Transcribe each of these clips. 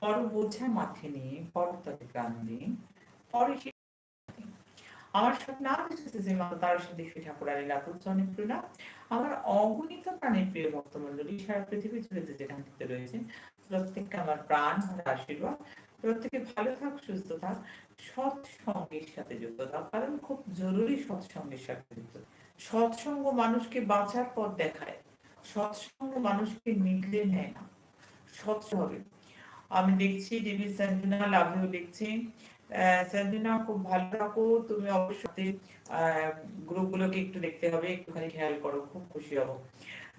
পর বোঝা নিয়ে পর তাতে কান্দে পরে আমার স্বপ্ন এসেছে যে তার সাথে ঠাকুর আলী অনেক আমার অগণিত প্রাণের প্রিয় সারা পৃথিবী জুড়ে যেখান থেকে রয়েছে, প্রত্যেককে আমার প্রাণ আশীর্বাদ। প্রত্যেকে ভালো থাক, সুস্থ থাক, সৎসঙ্গের সাথে যুক্ত থাক। কারণ খুব জরুরি সৎসঙ্গের সাথে যুক্ত। সৎসঙ্গ মানুষকে বাঁচার পথ দেখায়। সৎসঙ্গ মানুষকে নিগড়ে নেয় না। সৎ হবে। আমি দেখছি ডিবি সঞ্জনা লাভেও দেখছি। সঞ্জনা, খুব ভালো থাকো। তুমি অবশ্যই গ্রুপগুলোকে একটু দেখতে হবে, একটুখানি খেয়াল করো, খুব খুশি হব।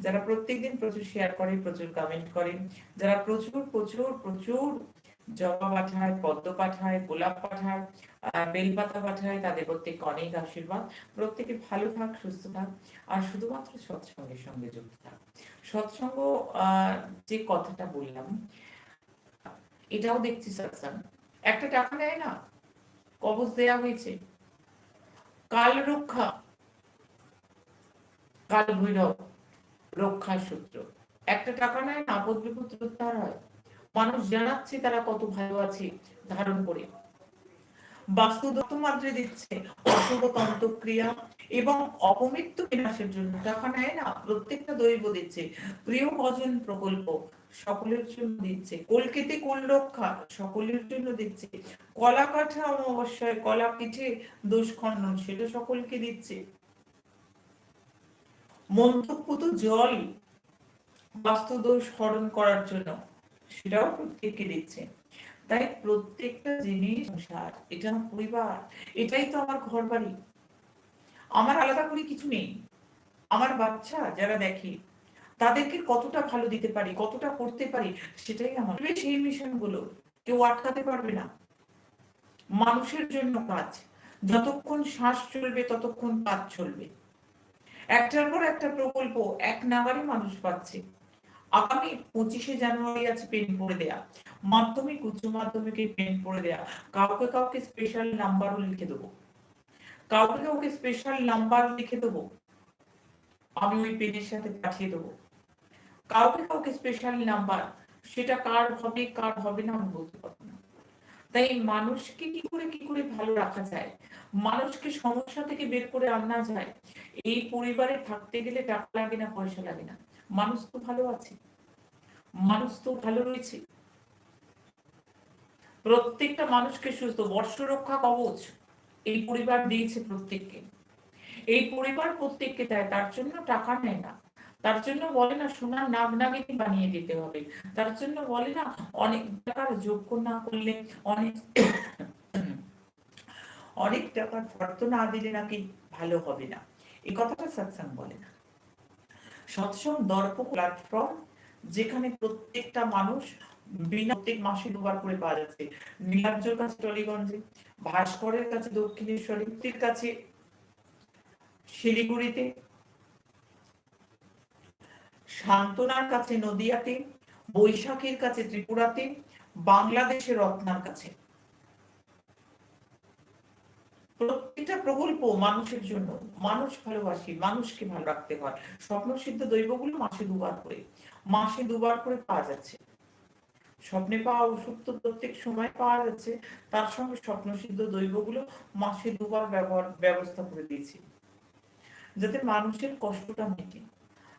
যারা প্রত্যেকদিন প্রচুর শেয়ার করে, প্রচুর কমেন্ট করে, যারা প্রচুর প্রচুর প্রচুর জবা পাঠায়, পদ্ম পাঠায়, গোলাপ পাঠায় বেলপাতা পাঠায়, তাদের প্রত্যেককে অনেক আশীর্বাদ। প্রত্যেকে ভালো থাক, সুস্থ থাক, আর শুধুমাত্র সৎসঙ্গের সঙ্গে যুক্ত থাক। সৎসঙ্গ যে কথাটা বললাম, এটাও দেখছি একটা টাকা নেয় না কবজ দেয়া হয়েছে। কাল রক্ষা, কাল ভৈরব, রক্ষার সূত্র। একটা টাকা নেয় না আপদ বিপদ হয়। মানুষ জানাচ্ছে তারা কত ভালো আছে, ধারণ করে। বাস্তুদত্ত মাত্রে দিচ্ছে। অশুভ তন্ত্রক্রিয়া এবং অপমৃত্যু বিনাশের জন্য। টাকা নেয় না প্রত্যেকটা দৈব দিচ্ছে। প্রিয় ভজন প্রকল্প সকলের জন্য দিচ্ছে। কলকেতে কোল রক্ষা সকলের জন্য দিচ্ছে। কলা কাঠা অমাবস্যায় কলা পিঠে দোষ খণ্ডন সেটা সকলকে দিচ্ছে। মন্তব্যত জল বাস্তুদোষ হরণ করার জন্য, সেটাও প্রত্যেককে দিচ্ছে। তাই প্রত্যেকটা জিনিস সংসার, এটা আমার পরিবার, এটাই তো আমার ঘর বাড়ি আমার আলাদা করে কিছু নেই। আমার বাচ্চা যারা দেখে, তাদেরকে কতটা ভালো দিতে পারি, কতটা করতে পারি, সেটাই আমার। সেই মিশনগুলো কেউ আটকাতে পারবে না। মানুষের জন্য কাজ। যতক্ষণ শ্বাস চলবে, ততক্ষণ কাজ চলবে। একটার পর একটা প্রকল্প এক নাগারে মানুষ পাচ্ছে। আগামী পঁচিশে জানুয়ারি আছে পেন পড়ে দেয়া। মাধ্যমিক, উচ্চ মাধ্যমিকে পেন পড়ে দেয়া। কাউকে কাউকে স্পেশাল নাম্বারও লিখে দেবো। কাউকে কাউকে স্পেশাল নাম্বার লিখে দেবো। আমি ওই পেনের সাথে পাঠিয়ে দেবো। কাউকে কাউকে স্পেশাল নাম্বার সেটা কার হবে কার হবে না আমি বলতে পারব না। তাই মানুষকে কি করে কি করে ভালো রাখা যায়? মানুষকে সমস্যা থেকে বের করে আনা যায়? এই পরিবারে থাকতে গেলে টাকা লাগে না, পয়সা লাগে না। মানুষ তো ভালো আছে। মানুষ তো ভালো রয়েছে। প্রত্যেকটা মানুষকে সুস্থ বর্ষ রক্ষা কবচ এই পরিবার দিয়েছে প্রত্যেককে। এই পরিবার প্রত্যেককে দেয়, তার জন্য টাকা নেয় না। তার জন্য বলে না, সোনার নাগ নাগিনী বানিয়ে দিতে হবে। তার জন্য বলে না, অনেক টাকার যোগ্য না করলে অনেক অনেক টাকার ফর্ত না দিলে নাকি ভালো হবে না। এই কথাটা সৎসঙ্গ বলে না। সৎসঙ্গ দর্প প্ল্যাটফর্ম, যেখানে প্রত্যেকটা মানুষ বিনা প্রত্যেক মাসে দুবার করে পাওয়া যাচ্ছে। নীলাব্জর কাছে টলিগঞ্জে, ভাস্করের কাছে দক্ষিণেশ্বরীর কাছে শিলিগুড়িতে শান্তনার কাছে নদিয়াতে, বৈশাখীর কাছে ত্রিপুরাতে, বাংলাদেশের রত্নার কাছে। প্রত্যেকটা প্রকল্প মানুষের জন্য। মানুষ ভালোবাসি, মানুষকে ভালো রাখতে হয়। স্বপ্ন সিদ্ধ দৈবগুলো মাসে দুবার করে। মাসে দুবার করে পাওয়া যাচ্ছে। স্বপ্নে পাওয়া ওষুধ তো প্রত্যেক সময় পাওয়া যাচ্ছে। তার সঙ্গে স্বপ্ন সিদ্ধ দৈবগুলো মাসে দুবার ব্যবহার, ব্যবস্থা করে দিয়েছি। যাতে মানুষের কষ্টটা মেটে।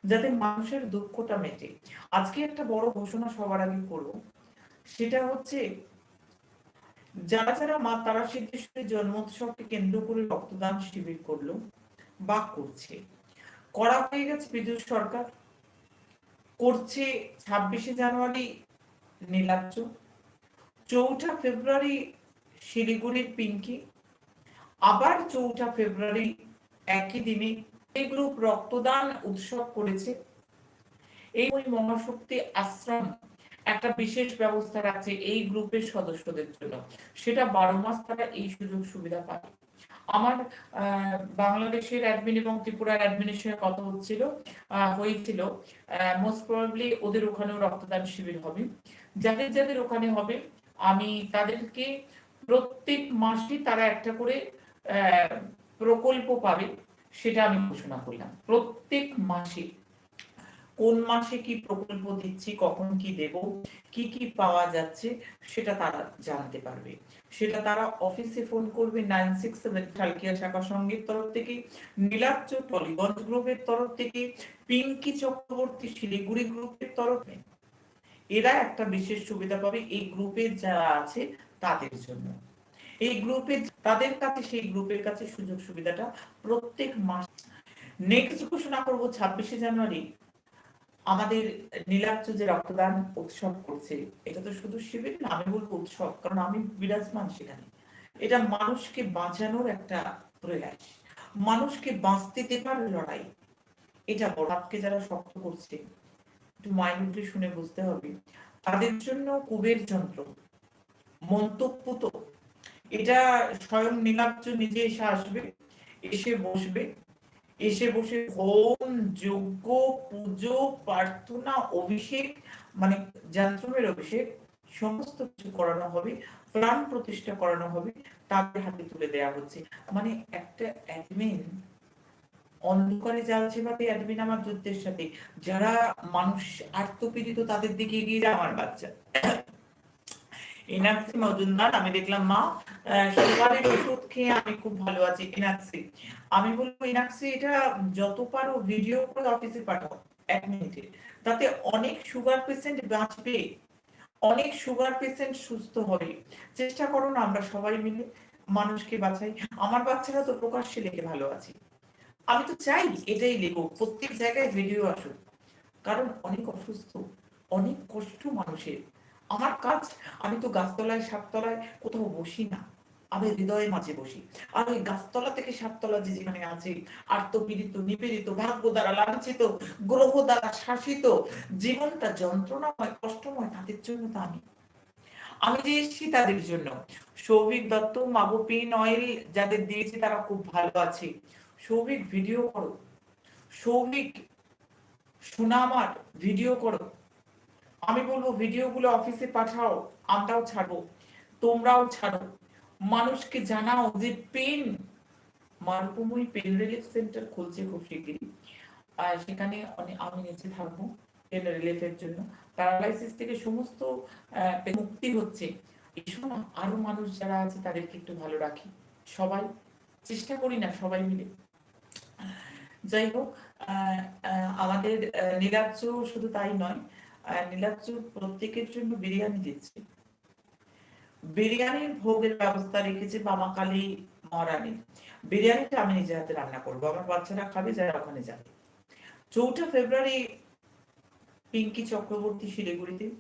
যাতে মানুষের দুঃখটা মেটে। আজকে একটা বড় ঘোষণা সবার আগে করব। সেটা হচ্ছে যারা যারা মা তারা সিদ্ধেশ্বরীর জন্মোৎসবকে কেন্দ্র করে রক্তদান শিবির করল, বা করছে। করা হয়ে গেছে বিদ্যুৎ সরকার। করছে ছাব্বিশে জানুয়ারি নীলাব্জ চৌঠা ফেব্রুয়ারি শিলিগুড়ির পিঙ্কি। আবার চৌঠা ফেব্রুয়ারি একই দিনে এই গ্রুপ রক্তদান উৎসব করেছে। এই মহাশক্তি আশ্রম একটা বিশেষ ব্যবস্থা রাখছে এই গ্রুপের সদস্যদের জন্য। সেটা বারো মাস তারা এই সুযোগ সুবিধা পায়। আমার বাংলাদেশের অ্যাডমিন এবং ত্রিপুরার অ্যাডমিনের সঙ্গে কথা হচ্ছিল হয়েছিল মোস্ট প্রবাবলি ওদের ওখানেও রক্তদান শিবির হবে। যাদের যাদের ওখানে হবে, আমি তাদেরকে প্রত্যেক মাসে তারা একটা করে প্রকল্প পাবে, সেটা আমি ঘোষণা করলাম। প্রত্যেক মাসে কোন মাসে কি প্রকল্প দিচ্ছি, কখন কি দেব, কি কি পাওয়া যাচ্ছে, সেটা তারা জানতে পারবে। সেটা তারা অফিসে ফোন করবে নাইন সিক্স সেভেন শালকিয়া শাখা সঙ্গীর তরফ থেকে নীলাব্জ টলিগঞ্জ গ্রুপের তরফ থেকে, পিঙ্কি চক্রবর্তী শিলিগুড়ি গ্রুপের তরফে এরা একটা বিশেষ সুবিধা পাবে এই গ্রুপে যারা আছে তাদের জন্য। এই গ্রুপে, তাদের কাছে, সেই গ্রুপের কাছে সুযোগ সুবিধাটা প্রত্যেক মাস। নেক্সট ঘোষণা করব ছাব্বিশে জানুয়ারি। আমাদের নীলাব্জ যে রক্তদান উৎসব করছে, এটা তো শুধু শিবির না, আমি বলব উৎসব, কারণ আমি বিরাজমান সেখানে। এটা মানুষকে বাঁচানোর একটা প্রয়াস। মানুষকে বাঁচতে দেবার লড়াই, এটা বরাতকে যারা শক্ত করছে, একটু মাইন্ডলি শুনে বুঝতে হবে। তাদের জন্য কুবের যন্ত্র, মন্তব্য তো। এটা স্বয়ং নীলাব্জ নিজে এসে আসবে, এসে বসবে। এসে বসে হোম, যজ্ঞ, পুজো, প্রার্থনা, অভিষেক মানে যন্ত্রমের অভিষেক, সমস্ত কিছু করানো হবে, প্রাণ প্রতিষ্ঠা করানো হবে, তাদের হাতে তুলে দেওয়া হচ্ছে। মানে একটা অ্যাডমিন অন্ধকারে যাচ্ছে ভাবে অ্যাডমিন আমার যুদ্ধের সাথে। যারা মানুষ আত্মপীড়িত তাদের দিকে এগিয়ে যায় আমার বাচ্চা। এনাক্সি মজুমদার, আমি দেখলাম মা সুগারের ওষুধ খেয়ে আমি খুব ভালো আছি এনাক্সি আমি বলব এনাক্সি এটা যত পারো ভিডিও করে অফিসে পাঠাও, এক মিনিটে। তাতে অনেক সুগার পেশেন্ট বাঁচবে, অনেক সুগার পেশেন্ট সুস্থ হবে। চেষ্টা করো না, আমরা সবাই মিলে মানুষকে বাঁচাই। আমার বাচ্চারা তো প্রকাশ্যে লেগে ভালো আছে। আমি তো চাই এটাই লেখো, প্রত্যেক জায়গায় ভিডিও আসুক। কারণ অনেক অসুস্থ, অনেক কষ্ট মানুষের। আমার কাজ, আমি তো গাছতলায় সাততলায় কোথাও বসি না। আমি হৃদয়ের মাঝে বসি। আর ওই গাছতলা থেকে সাততলা যে যেখানে আছে, আত্মপীড়িত, নিপীড়িত, ভাগ্য দ্বারা লাঞ্ছিত, গ্রহ দ্বারা শাসিত, জীবনটা যন্ত্রণাময়, কষ্টময়, তাদের জন্য তা আমি। আমি যে এসেছি তাদের জন্য। সৌভিক দত্ত মাগোপিন অয়েল যাদের দিয়েছি তারা খুব ভালো আছে। সৌভিক ভিডিও করো। সৌভিক, সুনামার ভিডিও করো। আমি বলব, ভিডিওগুলো অফিসে পাঠাও, আমরাও ছাড়বো, তোমরাও ছাড়ো। মানুষকে জানাও যে পেন মারকুমুই পেন রিলিফ সেন্টার খুলছে খুব শিগগিরই। সেখানে আমি নিচে থাকব পেন রিলিফের জন্য। প্যারালাইসিস থেকে সমস্ত মুক্তি হচ্ছে। সময় আরও মানুষ যারা আছে, তাদেরকে একটু ভালো রাখি। সবাই, চেষ্টা করি না সবাই মিলে। যাই হোক আমাদের নীলাব্জ শুধু তাই নয়। নীলাব্জ প্রত্যেকের জন্য বিরিয়ানি দিচ্ছে। বিরিয়ানির ভোগের ব্যবস্থা রেখেছে বামা কালী মহারানী। বিরিয়ানিটা আমি নিজে হাতে রান্না করব, আমার বাচ্চারা খাবে, যারা ওখানে যাবে। চৌঠা ফেব্রুয়ারি পিঙ্কি চক্রবর্তী শিলিগুড়িতে।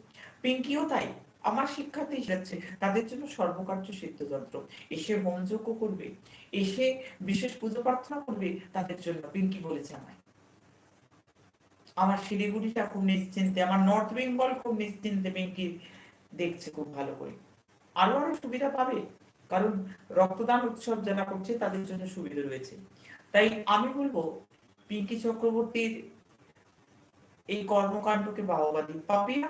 পিঙ্কিও তাই, আমার শিক্ষার্থী যাচ্ছে তাদের জন্য সর্বকার্য সিদ্ধযন্ত্র। এসে হোমযোগ্য করবে, এসে বিশেষ পুজো প্রার্থনা করবে, তাদের জন্য, পিঙ্কি বলেছে আমায়। আমার শিলিগুড়িটা খুব নিশ্চিন্তে, আমার নর্থ বেঙ্গল খুব নিশ্চিন্তে পিঙ্কি দেখছে খুব ভালো করে। আরও আরও সুবিধা পাবে, কারণ রক্তদান উৎসব যারা করছে তাদের জন্য সুবিধা রয়েছে। তাই আমি বলব পিঙ্কি চক্রবর্তীর এই কর্মকাণ্ডকে বাহবা দিই পাপিয়া,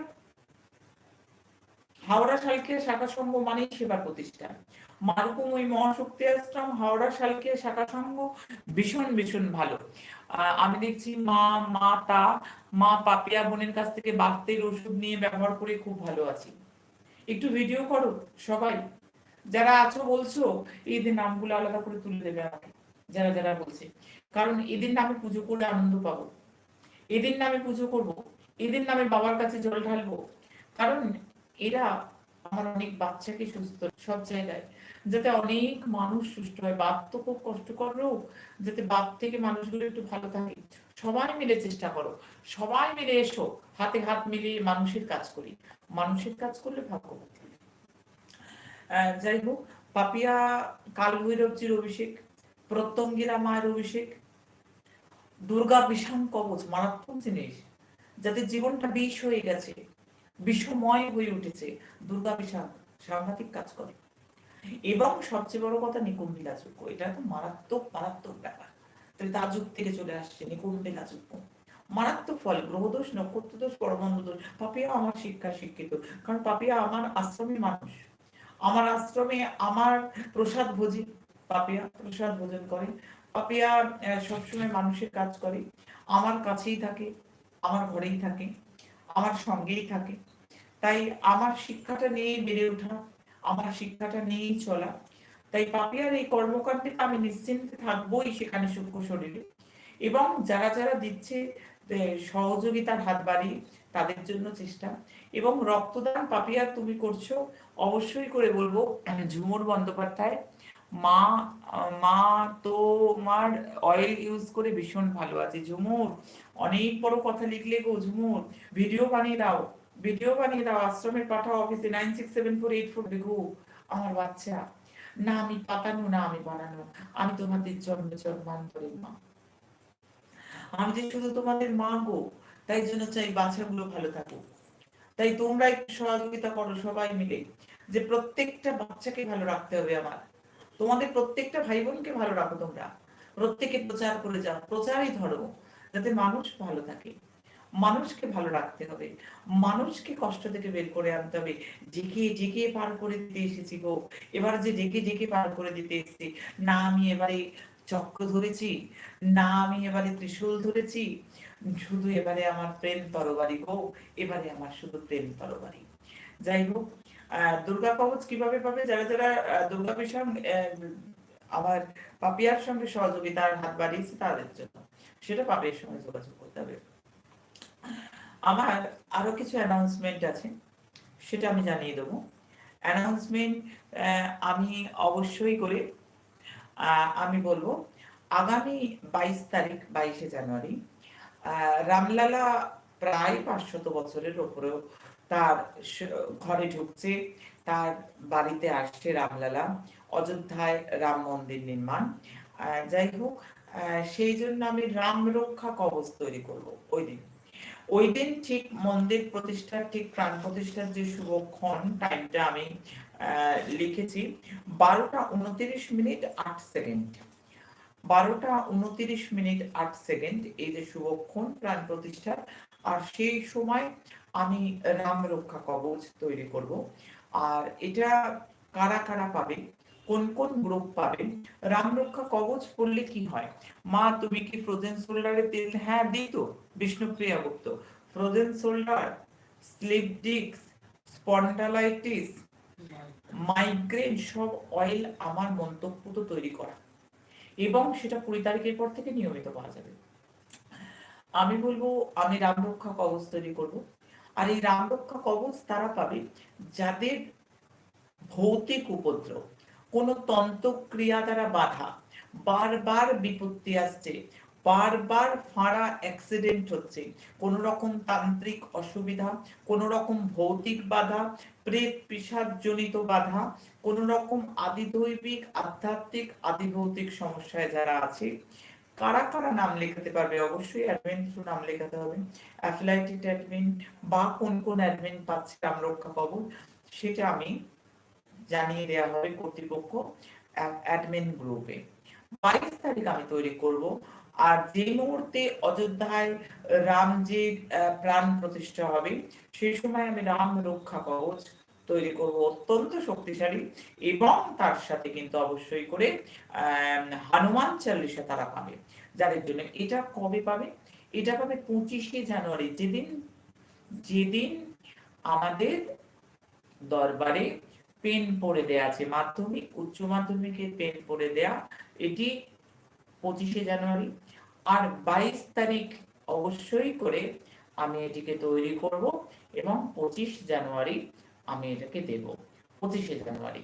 হাওড়া শালকিয়া শাখা সংঘ মানে সেবা প্রতিষ্ঠান। মারুকুম ওই মহাশক্তি আশ্রম, হাওড়া শালকিয়া শাখা সংঘ, ভীষণ ভীষণ ভালো। আমি দেখছি মা মা, তা, মা, পাপিয়া বোনের কাছ থেকে বাতের ওষুধ নিয়ে ব্যবহার করে খুব ভালো আছি। একটু ভিডিও করো সবাই। যারা আছো বলছো, এদের নামগুলো আলাদা করে তুলে দেবে আমাকে, যারা যারা বলছে। কারণ এদের নামে পুজো করে আনন্দ পাবো। এদের নামে পুজো করব, এদের নামে বাবার কাছে জল ঢালবো। কারণ এরা আমার অনেক বাচ্চাকে সুস্থ সব জায়গায়। যাতে অনেক মানুষ সুস্থ হয়। বাপ তো খুব কষ্টকর রোগ। যাতে বাপ থেকে মানুষগুলো একটু ভালো থাকে। সবাই মিলে চেষ্টা করো। সবাই মিলে এসো। হাতে হাত মিলিয়ে মানুষের কাজ করি। মানুষের কাজ করলে ভাগ্য যাই হোক, পাপিয়া কাল ভৈরবজির অভিষেক, প্রত্যঙ্গিরা মায়ের অভিষেক, দুর্গা বিষাণ কবচ, মারাত্মক জিনিস। যাদের জীবনটা বিষ হয়ে গেছে। বিষময় হয়ে উঠেছে। দুর্গা বিষাণ সাংঘাতিক কাজ করে। এবং সবচেয়ে বড় কথা নিকুম্ভিলা যুগ এটা তো মারাত্মক মারাত্মক ব্যাপার। তার যুগ থেকে চলে আসছে নিকুম্ভিলা যুগ মারাত্মক ফল, গ্রহদোষ নক্ষত্র দোষ পরমাণু দোষ। পাপিয়া আমার শিক্ষা শিক্ষিত। কারণ পাপিয়া আমার আশ্রমে মানুষ। আমার আশ্রমে আমার প্রসাদ ভোজি। পাপিয়া প্রসাদ ভোজন করে। পাপিয়া সবসময় মানুষের কাজ করে। আমার কাছেই থাকে, আমার ঘরেই থাকে, আমার সঙ্গেই থাকে। তাই আমার শিক্ষাটা নিয়েই বেড়ে ওঠা, আমার শিক্ষাটা নিয়েই চলা। তাই পাপিয়ার এই কর্মকাণ্ডে আমি নিশ্চিন্তে থাকবোই সেখানে সূক্ষ্ম শরীরে। এবং যারা যারা দিচ্ছে সহযোগিতার হাত বাড়িয়ে তাদের জন্য চেষ্টা। এবং রক্তদান পাপিয়া তুমি করছ, অবশ্যই করে বলব, ঝুমুর বন্দ্যোপাধ্যায়, মা মা তোমার অয়েল ইউজ করে ভীষণ ভালো আছে। ঝুমুর, অনেক বড় কথা লিখলে গো ঝুমুর ভিডিও বানিয়ে দাও। ভিডিও বানিয়ে দাও আশ্রমের পাঠাও অফিসে nine six seven four eight four দেখো, আমার বাচ্চা। না, আমি পাতানো না, আমি বানানো। আমি তোমাদের জন্ম, জন্মান্তরের মা। আমি যে শুধু তোমাদের মা গো, তাই জন্য চাই বাচ্চাগুলো ভালো থাকুক। তাই তোমরা একটু সহযোগিতা করো, সবাই মিলে, যে প্রত্যেকটা বাচ্চাকে ভালো রাখতে হবে আমার। তোমাদের প্রত্যেকটা ভাই বোনকে ভালো রাখো তোমরা। প্রত্যেকে প্রচার করে যাও, প্রচারই ধরো, যাতে মানুষ ভালো থাকে। মানুষকে ভালো রাখতে হবে। মানুষকে কষ্ট থেকে বের করে আনতে হবে। ডেকে ডেকে পার করে দিতে এসেছি গো। এবার যে ডেকে ডেকে পার করে দিতে এসেছি, না আমি এবারে চক্র ধরেছি, না আমি এবারে ত্রিশূল ধরেছি, শুধু এবারে আমার প্রেম তরবারি গো, এবারে আমার শুধু প্রেম তরবারি। যাই হোক দুর্গা কবচ কীভাবে পাবে? যারা যারা দুর্গা বিষয় আবার পাপিয়ার সঙ্গে সহযোগিতার হাত বাড়িয়েছে তাদের জন্য। সেটা পাপিয়ার সঙ্গে যোগাযোগ করতে হবে। আমার আরও কিছু অ্যানাউন্সমেন্ট আছে, সেটা আমি জানিয়ে দেবো। অ্যানাউন্সমেন্ট আমি অবশ্যই করে আমি বলব, আগামী বাইশ তারিখ, বাইশে জানুয়ারি রামলালা প্রায় পাঁচশত বছরের ওপরেও তার ঘরে ঢুকছে, তার বাড়িতে আসছে রামলালা, অযোধ্যায় রাম মন্দির নির্মাণ। যাই হোক সেই জন্য আমি রাম রক্ষা কবচ তৈরি করব, ওই দিন। ওই দিন ঠিক মন্দির প্রতিষ্ঠার, ঠিক প্রাণ প্রতিষ্ঠার যে শুভক্ষণ টাইমটা আমি লিখেছি, বারোটা উনত্রিশ মিনিট আট সেকেন্ড বারোটা উনত্রিশ মিনিট আট সেকেন্ড এই যে শুভক্ষণ, প্রাণ প্রতিষ্ঠার। আর সেই সময় আমি রাম রক্ষা কবচ তৈরি করব। আর এটা কারা কারা পাবে? কোন কোন গ্রুপ পাবে, রাম রক্ষা কবচ পড়লে কি হয়? মা, তুমি কি ফ্রোজেন শোল্ডারে তেল? হ্যাঁ দিই তো, Bishnupriya Gupta. Frozen shoulder slip disc spondylitis migraine সব অয়েল আমার মন্তব্য তো তৈরি করা। এবং সেটা কুড়ি তারিখের পর থেকে নিয়মিত পাওয়া যাবে। আমি বলব, আমি রামরক্ষা কবচ তৈরি করব। আর এই রামরক্ষা কবচ তারা পাবে যাদের ভৌতিক উপদ্রব। কোনো তন্ত্রক্রিয়া দ্বারা বাধা। বারবার বিপত্তি আসছে। বারবার ফাঁড়া অ্যাক্সিডেন্ট হচ্ছে। কোন রকম তান্ত্রিক অসুবিধা কোন রকম ভৌতিক বাধা, প্রেত পিসাদ জনিত বাধা কোন রকম আদিদৈবিক, আধ্যাত্মিক, আদিভৌতিক সমস্যায় যারা আছে, কারা কারা নাম লেখাতে পারবে? অবশ্যই অ্যাডমিন থ্রু নাম লেখাতে হবে। অ্যাফিলাইটেড অ্যাডমিন বা কোন কোন অ্যাডমিন পাচ্ছে নাম রক্ষা পাবো, সেটা আমি জানিয়ে দেওয়া হবে কর্তৃপক্ষ অ্যাডমিন গ্রুপে। বাইশ তারিখ আমি তৈরি করব আর যে মুহূর্তে অযোধ্যায় রামজির প্রাণ প্রতিষ্ঠা হবে সেই সময় আমি রাম রক্ষা কবচ তৈরি করব অত্যন্ত শক্তিশালী এবং তার সাথে কিন্তু অবশ্যই করে হনুমান চাল্লিশা তারা পাবে। যাদের জন্য এটা কবে পাবে? এটা পাবে পঁচিশে জানুয়ারি। যেদিন যেদিন আমাদের দরবারে পেন পড়ে দেয়া আছে, মাধ্যমিক, উচ্চ মাধ্যমিকের পেন পড়ে দেয়া, এটি পঁচিশে জানুয়ারি। আর বাইশ তারিখ অবশ্যই করে আমি এটিকে তৈরি করব এবং পঁচিশ জানুয়ারি আমি এটাকে দেব, পঁচিশে জানুয়ারি।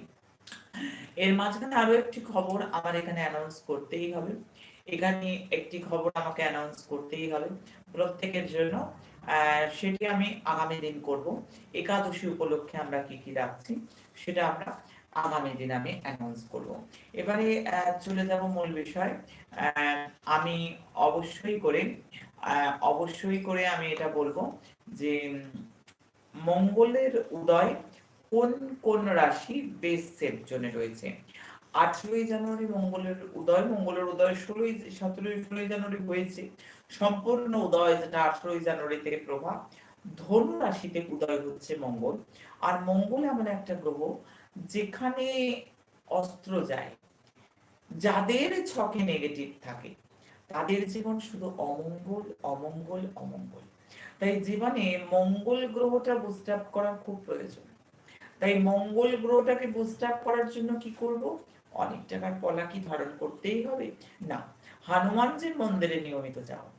এর মাঝখানে আরও একটি খবর আমার এখানে অ্যানাউন্স করতেই হবে। এখানে একটি খবর আমাকে অ্যানাউন্স করতেই হবে প্রত্যেকের জন্য। সেটি আমি আগামী দিন করব। একাদশী উপলক্ষে আমরা কি কি রাখছি? সেটা আমরা আগামী দিন আমি অ্যানাউন্স করব। এবারে চলে যাব মূল বিষয়। আমি অবশ্যই করে অবশ্যই করে আমি এটা বলব যে, মঙ্গলের উদয় কোন কোন রাশি বেশ সেফ জোনে রয়েছে? আঠেরোই জানুয়ারি মঙ্গলের উদয় মঙ্গলের উদয় ষোলোই, সতেরোই, ষোলোই জানুয়ারি হয়েছে। সম্পূর্ণ উদয় যেটা আঠেরোই জানুয়ারি থেকে প্রভাব ধনু রাশিতে উদয় হচ্ছে মঙ্গল। আর মঙ্গল এমন একটা গ্রহ যেখানে অস্ত্র যায়, যাদের ছকে নেগেটিভ থাকে। তাদের জীবন শুধু অমঙ্গল অমঙ্গল অমঙ্গল। তাই জীবনে মঙ্গল গ্রহটা বুস্ট আপ করার খুব প্রয়োজন। তাই মঙ্গল গ্রহটাকে বুস্ট আপ করার জন্য কি করব? অনেক টাকার পলাকি ধারণ করতেই হবে? না। হনুমানজির মন্দিরে নিয়মিত যাও।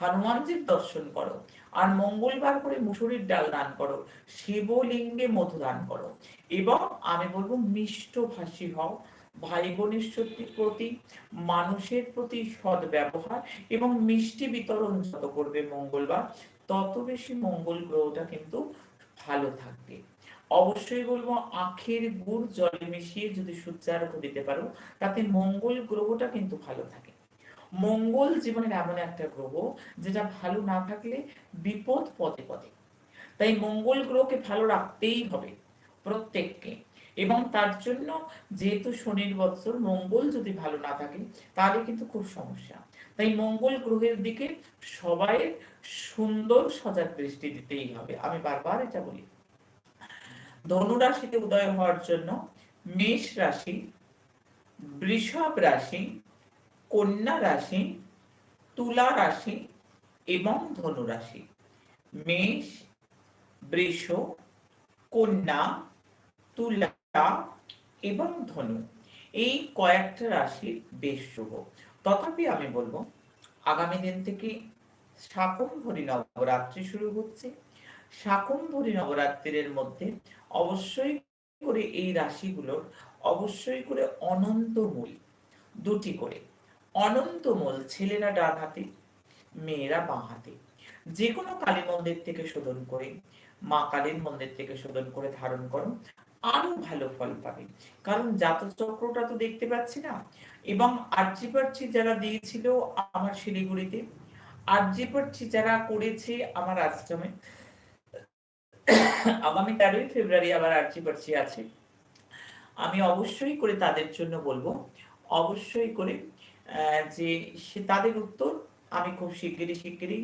হনুমানজির দর্শন করো। আর মঙ্গলবার করে মুসুরির ডাল দান করো, শিবলিঙ্গে মধু দান করো এবং আমি বলব মিষ্ট ভাষী হও ভাই বোনের প্রতি, মানুষের প্রতি সৎ ব্যবহার এবং মিষ্টি বিতরণ যত করবে মঙ্গলবার, তত বেশি মঙ্গল গ্রহটা কিন্তু ভালো থাকবে। অবশ্যই বলব আখের গুড় জলে মিশিয়ে যদি সূর্যার্ঘ দিতে পারো, তাতে মঙ্গল গ্রহটা কিন্তু ভালো থাকে। মঙ্গল জীবনের এমন একটা গ্রহ যেটা ভালো না থাকলে বিপদ পদে পদে। তাই মঙ্গল গ্রহকে ভালো রাখতেই হবে প্রত্যেককে। এবং তার জন্য যেহেতু শনির বৎসর, মঙ্গল যদি ভালো না থাকে, তাহলে কিন্তু খুব সমস্যা। তাই মঙ্গল গ্রহের দিকে সবাই সুন্দর সজাগ দৃষ্টি দিতেই হবে। আমি বারবার এটা বলি। ধনু রাশিতে উদয় হওয়ার জন্য মেষ রাশি, বৃষভ রাশি কন্যা রাশি, তুলা রাশি এবং ধনু রাশি। মেষ, বৃষ, কন্যা, তুলা এবং ধনু। এই কয়েকটা রাশি বেশ শুভ। তথাপি আমি বলব, আগামী দিন থেকে শাকম্ভরী নবরাত্রি শুরু হচ্ছে। শাকম্ভরী নবরাত্রির মধ্যে অবশ্যই করে এই রাশিগুলোর অবশ্যই করে অনন্তমূল দুটি করে। অনন্তমূল ছেলেরা ডান হাতে, মেয়েরা বাঁ হাতে। যে কোনো কালী মন্দির থেকে শোধন করে, মা কালীর মন্দির থেকে শোধন করে ধারণ করো, আরও ভালো ফল পাবে। কারণ জাতক চক্রটা তো দেখতে পাচ্ছি না। এবং আর্জি পার্চি যারা দিয়েছিল আমার শিলিগুড়িতে, আর্জি পার্চি যারা করেছে আমার আশ্রমে, আগামী তেরোই ফেব্রুয়ারি আবার আর্জি পার্চি আছে। আমি অবশ্যই করে তাদের জন্য বলব, অবশ্যই করে যে তাদের উত্তর আমি খুব শিগগিরই শিগগিরই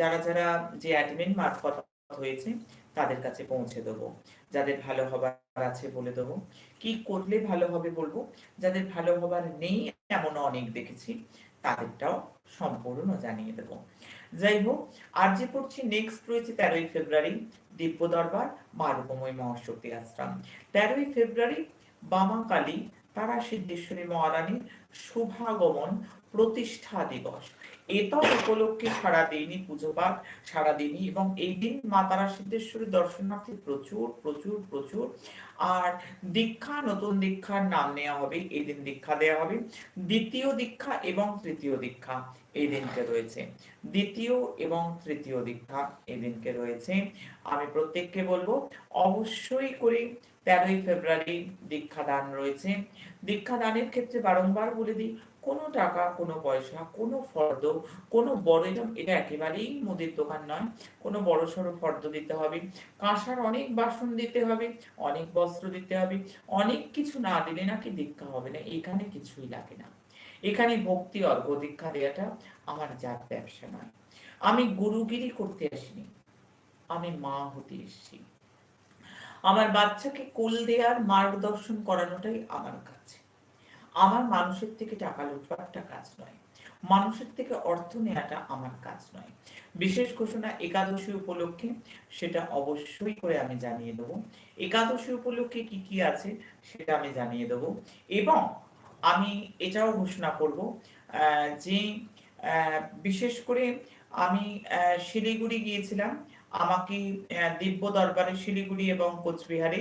যারা যারা যে অ্যাডমিন মারফত হয়েছে তাদের কাছে পৌঁছে দেবো। যাদের ভালো হবার আছে বলে দেবো। কি করলে ভালো হবে বলব? যাদের ভালো হবার নেই এমন অনেক দেখেছি, তাদেরটাও সম্পূর্ণ জানিয়ে দেবো। যাই হোক আর যে পড়ছি নেক্সট রয়েছে তেরোই ফেব্রুয়ারি, দিব্য দরবার মা রূপময় মহাশক্তি আশ্রম। তেরোই ফেব্রুয়ারি বামা কালী তারা সিদ্ধেশ্বরী মহারানী শুভাগমন প্রতিষ্ঠা দিবস। এটা উপলক্ষে সারা দিনই পুজো পাঠ সারা দিনই এবং এই দিন মা তারা সিদ্ধেশ্বরী দর্শনার্থী প্রচুর প্রচুর প্রচুর। আর দীক্ষা, নতুন দীক্ষার নাম নেওয়া হবে, এই দিন দীক্ষা দেওয়া হবে। দ্বিতীয় দীক্ষা এবং তৃতীয় দীক্ষা এই দিনকে রয়েছে। দ্বিতীয় এবং তৃতীয় দীক্ষা এই দিনকে রয়েছে। আমি প্রত্যেককে বলব, অবশ্যই করে তেরোই ফেব্রুয়ারি দীক্ষাদান রয়েছে। দীক্ষাদানের ক্ষেত্রে বারংবার বলে দিই কোনো টাকা, কোনো পয়সা, কোনো ফর্দ, কোনো বড় এটা একেবারেই মুদির দোকান নয়। কোনো বড় সড়ো ফর্দ দিতে হবে, কাঁসার অনেক বাসন দিতে হবে, অনেক বস্ত্র দিতে হবে, অনেক কিছু না দিলে নাকি দীক্ষা হবে না, এখানে কিছুই লাগে না। এখানে ভক্তি অর্ঘ দীক্ষা দেওয়াটা আমার জাত ব্যবসা নয়। আমি গুরুগিরি করতে আসিনি, আমি মা হতে এসেছি। আমার বাচ্চাকে কোল দেওয়ার মার্গদর্শন করানোটাই আমার কাছে আমার মানুষের থেকে টাকা লুটপাটটা কাজ নয়। মানুষের থেকে অর্থ নেওয়াটা আমার কাজ নয়। বিশেষ ঘোষণা একাদশী উপলক্ষে, সেটা অবশ্যই করে আমি জানিয়ে দেবো। একাদশী উপলক্ষে কি কি আছে, সেটা আমি জানিয়ে দেবো। এবং আমি এটাও ঘোষণা করব যে বিশেষ করে আমি শিলিগুড়ি গিয়েছিলাম। আমাকে দিব্য দরবারে শিলিগুড়ি এবং কোচবিহারে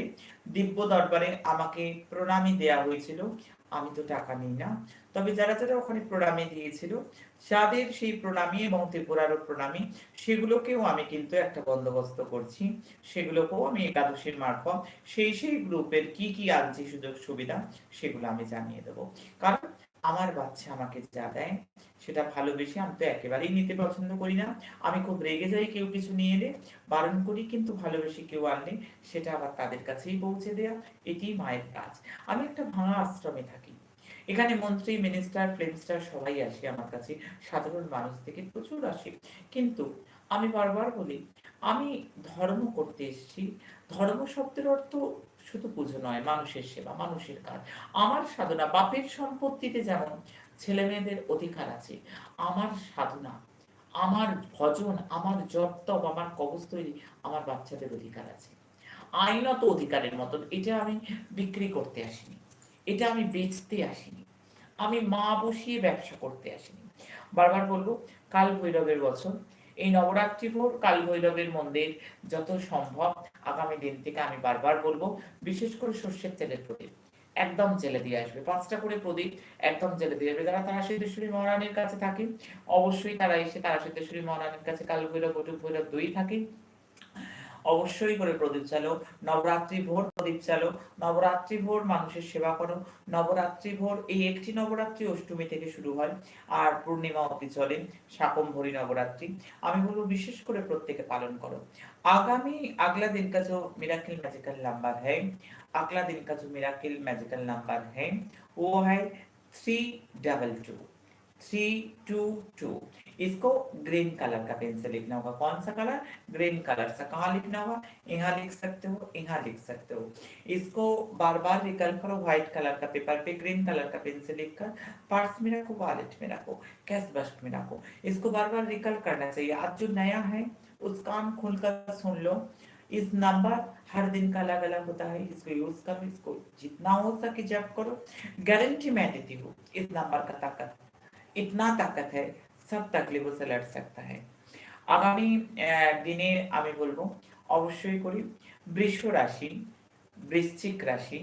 দিব্য দরবারে আমাকে প্রণামী দেয়া হয়েছিল। আমি তো টাকা নিই না। তবে যারা যারা ওখানে প্রণামে দিয়েছিল, যাদের সেই প্রণামী এবং ত্রিপুরারও প্রণামী, সেগুলোকেও আমি কিন্তু একটা বন্দোবস্ত করছি। সেগুলোকেও আমি একাদশীর মারফত সেই সেই গ্রুপের কি কি আনছি সুযোগ সুবিধা, সেগুলো আমি জানিয়ে দেবো। কারণ আমার বাচ্চা আমাকে যা দেয়, সেটা ভালোবেসে আমি তো একেবারেই নিতে পছন্দ করি না। আমি খুব রেগে যাই কেউ কিছু নিয়ে এলে, বারণ করি কিন্তু ভালোবেসে কেউ আনলে সেটা আবার তাদের কাছেই পৌঁছে দেয়া, এটি মায়ের কাজ। আমি একটা ভাঙা আশ্রমে থাকি। এখানে মন্ত্রী মিনিস্টার ফিল্ম স্টার সবাই আসে আমার কাছে, সাধারণ মানুষ থেকে প্রচুর আসে। কিন্তু আমি বারবার বলি, আমি ধর্ম করতে এসেছি। ধর্ম শব্দের অর্থ শুধু পুজো নয়, মানুষের সেবা, মানুষের কাজ। আমার সাধনা, বাপের সম্পত্তিতে যেমন ছেলে মেয়েদের অধিকার আছে, আমার সাধনা, আমার ভজন, আমার জপ তপ আমার কবচ তৈরি, আমার বাচ্চাদের অধিকার আছে। আইনত অধিকারের মতন এটা আমি বিক্রি করতে আসিনি, এটা আমি বেচতে আসিনি, আমি মা বসিয়ে ব্যবসা করতে আসিনি। বারবার বলব, কাল ভৈরবের বছর এই নবরাত্রি ভোর কাল ভৈরবের মন্দির যত সম্ভব আগামী দিন থেকে আমি বারবার বলব, বিশেষ করে সর্ষের তেলের প্রদীপ। একদম জেলে দিয়ে আসবে। পাঁচটা করে প্রদীপ একদম জেলে দিয়ে আসবে। যারা তারা সিদ্ধেশ্বরী মহারানীর কাছে থাকে, অবশ্যই তারা এসে তারা সিদ্ধেশ্বরী মহারানীর কাছে কাল ভৈরব বটুক ভৈরব দুই থাকে। অবশ্যই করে প্রদীপ চালো নবরাত্রি ভোর প্রদীপ চালো নবরাত্রি ভোর মানুষের সেবা করো নবরাত্রি ভোর এই একটি নবরাত্রি অষ্টমী থেকে শুরু হয় আর পূর্ণিমা অবধি চলে শাকম্ভরী নবরাত্রি আমি বলবো বিশেষ করে প্রত্যেকে পালন করো आगामी अगला दिन का जो मिराकिल मैजिकल नंबर है अगला दिन का जो मिराकिल मैजिकल नंबर है वो है three double two three two two इसको ग्रीन कलर का पेन से लिखना होगा। कौन सा कलर? ग्रीन कलर से। कहाँ लिखना होगा? यहाँ लिख सकते हो, यहाँ लिख सकते हो। इसको बार बार रिकल करो व्हाइट कलर का पेपर पे ग्रीन कलर का पेन से लिखकर। पर्स में रखो वॉलेट में रखो कैश बस्ट में रखो। इसको बार बार रिकल करना चाहिए। आज जो नया है, उस कान खोलकर सुन लो। इस नंबर हर दिन का अलग अलग होता है। इसको यूज़ करो, इसको जितना हो सके जब करो। गारंटी मैं देती हूँ, इस नंबर का ताकत। इतना ताकत है सब तकलीफों से लड़ सकता है আগামী আহ, দিনে আমি বলবো অবশ্যই করি বৃষ রাশি বৃশ্চিক রাশি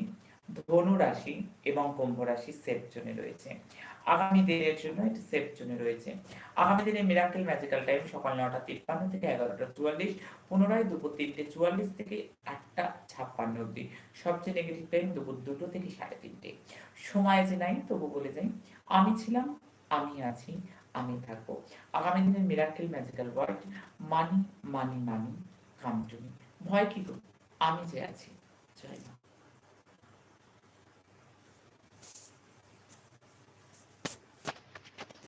ধনু রাশি এবং কুম্ভ রাশি সেফ জোনে রয়েছে আগামী দিনের জন্য এটি সেফ জোনে রয়েছে আগামী দিনে মিরাকেল ম্যাজিক্যাল টাইম সকাল নটা তিপ্পান্ন থেকে এগারোটা চুয়াল্লিশ পুনরায় দুপুর তিনটে চুয়াল্লিশ থেকে আটটা ছাপ্পান্ন অব্দি সবচেয়ে নেগেটিভ টাইম দুপুর দুটো থেকে সাড়ে তিনটে সময় যে নাই তবু বলে যাই আমি ছিলাম আমি আছি আমি থাকব। আগামী দিনের miracle magical world money money money come to me ভয় কি আমি যে আছি, জয় মা।